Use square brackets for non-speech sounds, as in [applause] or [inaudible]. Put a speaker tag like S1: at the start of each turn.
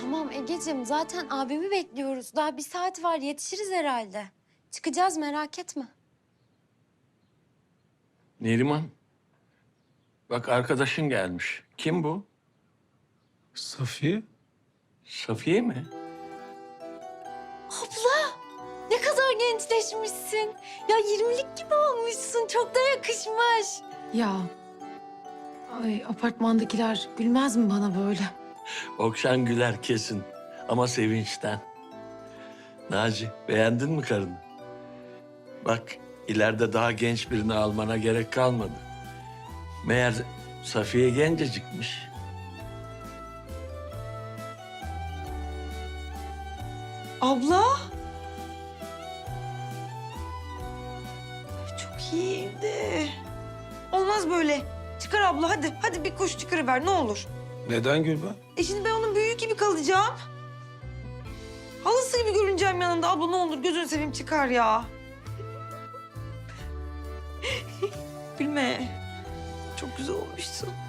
S1: Tamam Egeciğim zaten abimi bekliyoruz. Daha bir saat var yetişiriz herhalde. Çıkacağız merak etme.
S2: Neriman. Bak arkadaşın gelmiş. Kim bu?
S3: Safiye?
S2: Safiye mi?
S1: Abla ne kadar gençleşmişsin. Ya yirmilik gibi olmuşsun. Çok da yakışmış.
S4: Ya. Ay apartmandakiler gülmez mi bana böyle?
S2: Okşan güler kesin. Ama sevinçten. Naci beğendin mi karını? Bak ileride daha genç birini almana gerek kalmadı. Meğer Safiye gencecikmiş.
S5: Abla. Çok iyiydi. Olmaz böyle. Çıkar abla hadi. Hadi bir koş çıkarıver ne olur.
S3: Neden Gülben?
S5: E şimdi ben onun büyüğü gibi kalacağım. Halası gibi görüneceğim yanında. Abla ne olur gözünü seveyim çıkar ya. [laughs] Gülme. Çok güzel olmuşsun.